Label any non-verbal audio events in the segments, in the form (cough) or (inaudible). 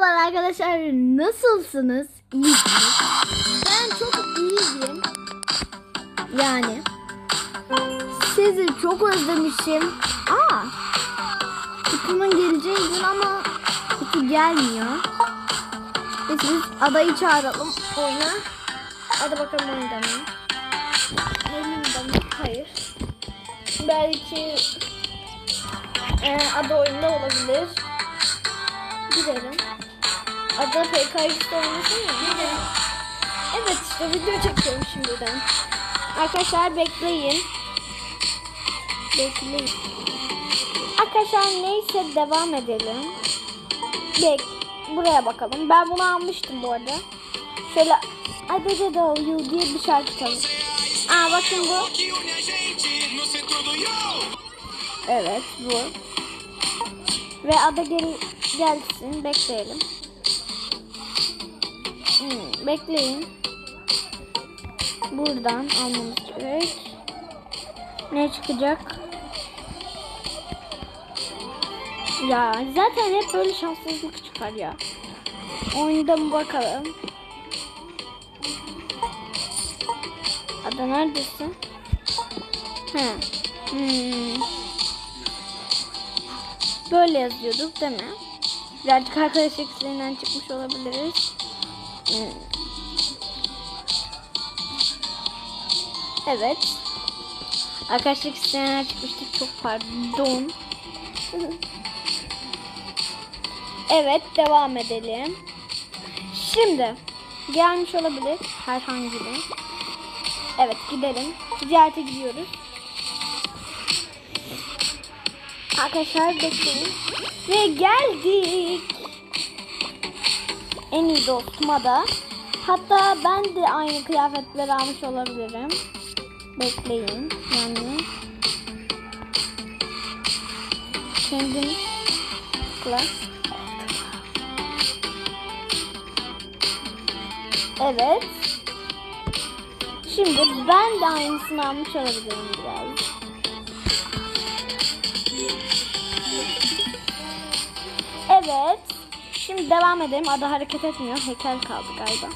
Merhabalar arkadaşlar nasılsınız? İyisiniz. Ben çok iyiyim. Yani sizi çok özlemişim. Aa, kutunun geleceği gün ama kutu gelmiyor. Neyse biz adayı çağıralım oyuna. Hadi bakalım oyunda mı? Oyunda? Hayır. Belki e, ada oyunda olabilir. Gidelim. Ada PKX'de oynasın ya. Evet işte video çekiyorum şimdiden. Arkadaşlar bekleyin. Bekleyin. Arkadaşlar neyse devam edelim. Bek buraya bakalım. Ben bunu almıştım bu arada. Şöyle all you diye bir şarkı çalın. Aa bakın bu. Evet bu. Ve ada geri gelsin. Bekleyelim. Bekleyin. Buradan almamız gerek. Ne çıkacak? Ya zaten hep böyle şanssızlık çıkar ya. Oyunda mı bakalım? Ada neredesin? He. Hmm. Böyle yazıyorduk değil mi? Birazcık arkadaş eksiğinden çıkmış olabiliriz. Evet. Arkadaşlık isteyenler çıkmıştık. Çok pardon. evet devam edelim. Şimdi gelmiş olabilir herhangi biri. Evet gidelim. Ziyarete gidiyoruz. Arkadaşlar bekleyin. Ve geldik. En iyi dostuma da. Hatta ben de aynı kıyafetleri almış olabilirim. Bekleyin. Yani. Kendim tıkla. Evet. Şimdi ben de aynısını almış olabilirim biraz. Evet. Şimdi devam edelim. Ada hareket etmiyor. Heykel kaldı galiba.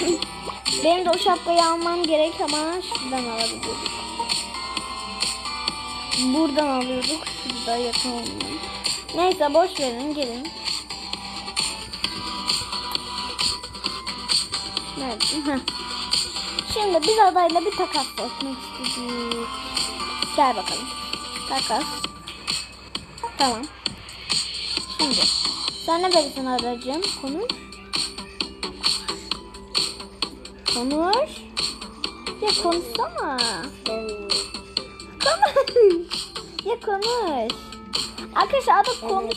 (laughs) Benim de o şapkayı almam gerek ama şuradan alabiliyorduk. Buradan alıyorduk. Şurada yakın olmuyor. Neyse boş verin gelin. Nerede? (laughs) Şimdi biz adayla bir takas etmek istedik. Gel bakalım. Takas. Tamam. Şimdi sen ne verirsin aracım? Konuş. Konuş. Ya konuşsana. Konuş. Ya konuş. Arkadaşlar adı konuş.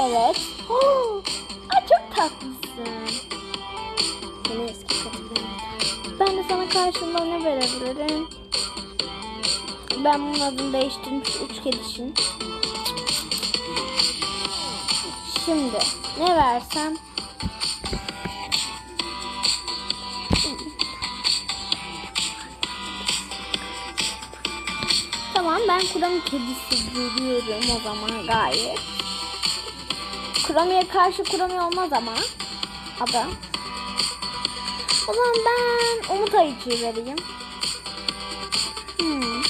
Evet. Oh. (gasps) Aa, çok tatlısın. Eski. Ben de sana karşılığında ne verebilirim? Ben bunun adını değiştirmiş üç kedişin. Şimdi ne versem? Tamam ben kuram kedisi görüyorum o zaman gayet. Kuramiye karşı kurami olmaz ama. Ada. O zaman ben Umut Ayıcı'yı vereyim. Hmm.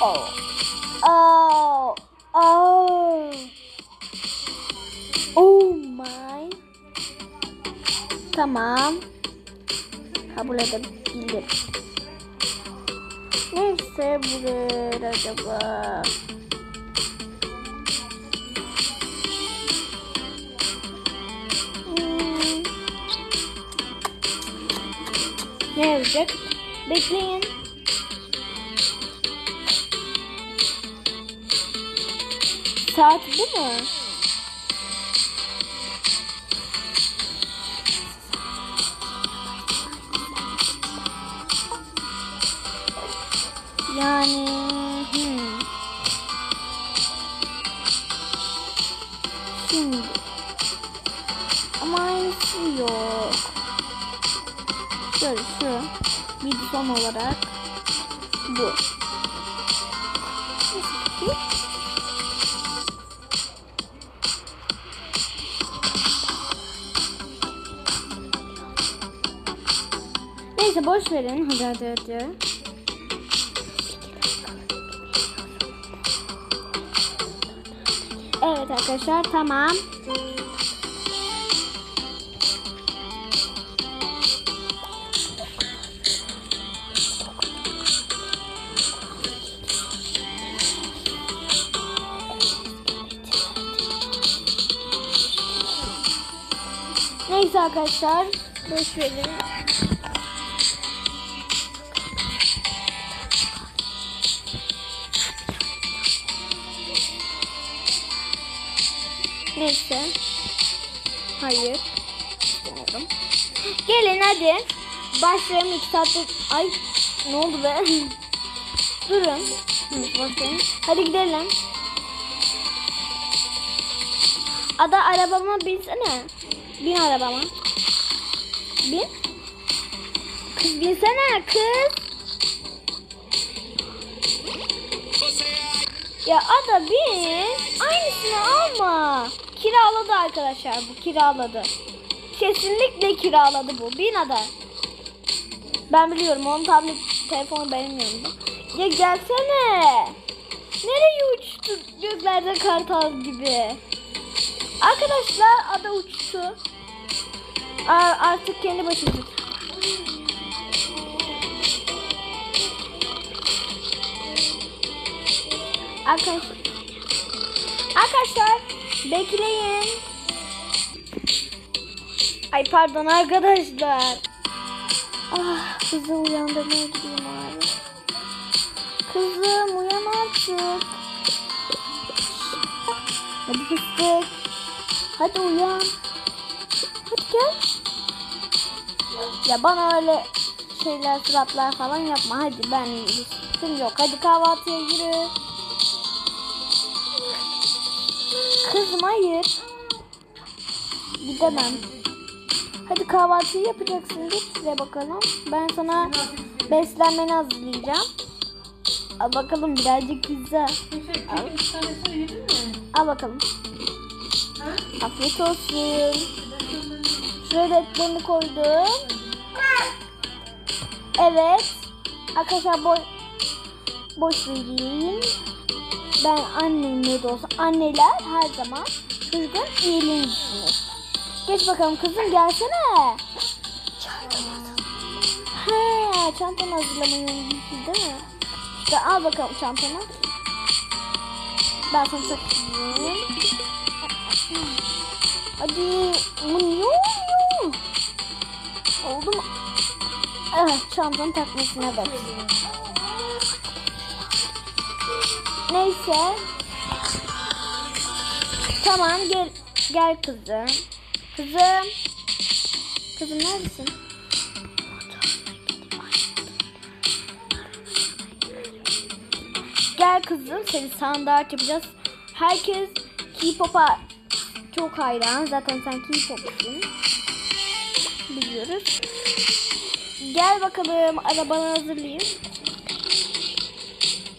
Oh. Oh. Tamam. Kabul edebilirim. Neyse buraya acaba. Hmm. Ne yazacak? Bekleyin. Saat bu mu? Yani hmm. Şimdi ama aynısı yok. Şöyle şu bir son olarak bu. Neyse boş verin. Hadi hadi hadi. Evet arkadaşlar tamam. Neyse arkadaşlar boş verin. Neyse. Hayır. İstemiyorum. Gelin hadi. Başlayalım iki saattir. Ay ne oldu be? (laughs) Durun. Bakın. Hadi gidelim. Ada arabama binsene. Bin arabama. Bin. Kız binsene kız. Ya Ada bin. Aynısını alma. Kiraladı arkadaşlar bu kiraladı. Kesinlikle kiraladı bu. Bin Ada. Ben biliyorum onun tablet telefonu benim yanımda. Ya gelsene. Nereye uçtu göklerde kartal gibi. Arkadaşlar ada uçtu. Aa, artık kendi başına. Arkadaşlar. Arkadaşlar bekleyin. Ay pardon arkadaşlar. Ah kızı uyandırmaya gideyim abi. Kızım uyan artık. Hadi fıstık. Hadi uyan. Hadi gel. Ya bana öyle şeyler suratlar falan yapma. Hadi ben lüzum yok. Hadi kahvaltıya yürü. Kızım hayır. Gidemem. Hadi kahvaltıyı yapacaksın. Geç şuraya bakalım. Ben sana beslenmeni hazırlayacağım. Al bakalım birazcık pizza. Al. Al bakalım. Afiyet olsun. Şuraya da etlerini koydum. Evet. Arkadaşlar boy boş vereyim. Ben annemle de olsa anneler her zaman çocuğun iyiliğini düşünür. Geç bakalım kızım gelsene. He, çantanı hazırlamayı unutmuşuz değil mi? İşte al bakalım çantanı. Ben sana takayım. Hadi. Bu ne oluyor? Oldu mu? Evet çantanın takmasına bak. Neyse. Tamam gel gel kızım. Kızım. Kızım neredesin? Gel kızım seni standart yapacağız. Herkes K-pop'a çok hayran. Zaten sen K-pop'sun. Biliyoruz. Gel bakalım arabanı hazırlayayım.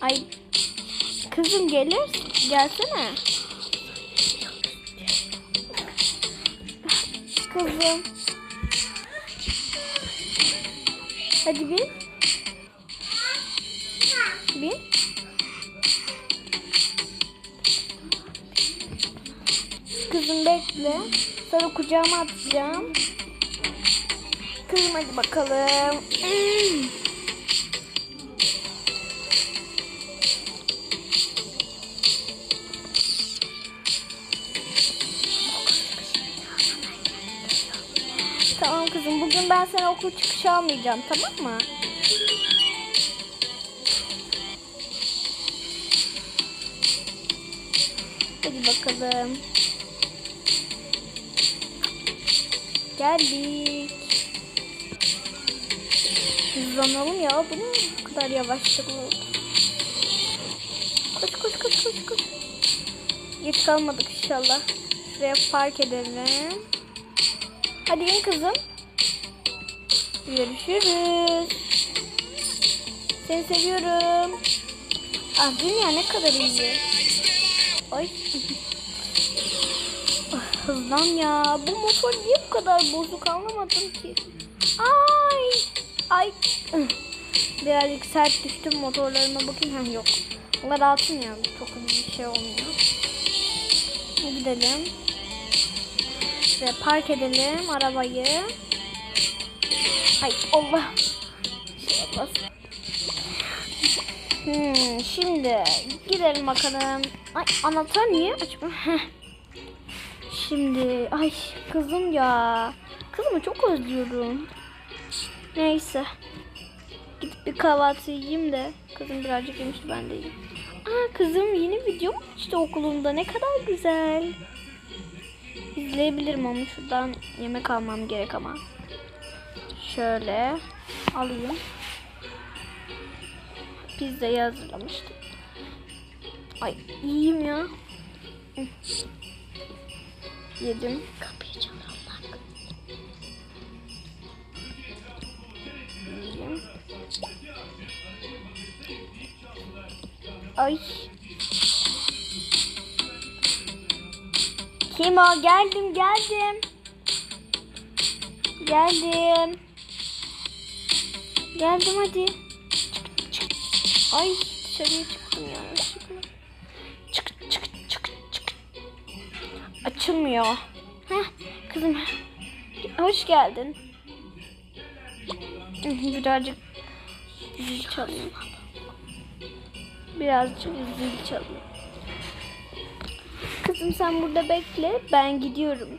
Ay kızım gelir. Gelsene. Kızım. Hadi bin. Bin. Kızım bekle. Sonra kucağıma atacağım. Kızım hadi bakalım. Tamam kızım bugün ben seni okul çıkışı almayacağım tamam mı? Hadi bakalım. Geldik. Hızlanalım ya. Bu ne bu kadar yavaşlık oldu. Koş koş koş koş koş. Geç kalmadık inşallah. Şuraya park edelim. Hadi in kızım. Görüşürüz. Seni seviyorum. Ah dünya ne kadar iyi. Ay. (laughs) Ah, Hızlan ya. Bu motor niye bu kadar bozuk anlamadım ki. Ay. Ay. (laughs) Birazcık sert düştüm motorlarıma bakayım. Hem yok. O kadar altın ya. Çok bir şey olmuyor. Gidelim. Ve park edelim arabayı. Ay Allah. Şey. Hmm, şimdi gidelim bakalım. Ay anahtar niye? Heh. Şimdi ay kızım ya. Kızımı çok özlüyorum. Neyse. Gidip bir kahvaltı yiyeyim de. Kızım birazcık yemişti ben de yiyeyim. Aa kızım yeni video mu işte okulunda ne kadar güzel. İzleyebilirim ama şuradan yemek almam gerek ama. Şöyle alayım. Pizzayı hazırlamıştım. Ay yiyeyim ya. Yedim. Kapıyı çalıyorum bak. Yiyeyim. Ay. Kim o? Geldim geldim. Geldim. Geldim hadi. Çık, çık. Ay dışarıya çıktım yanlışlıkla. Çık çık çık çık. Açılmıyor. Heh, kızım. Hoş geldin. (laughs) Birazcık zil çalayım. Birazcık zil çalayım. Kızım sen burada bekle. Ben gidiyorum.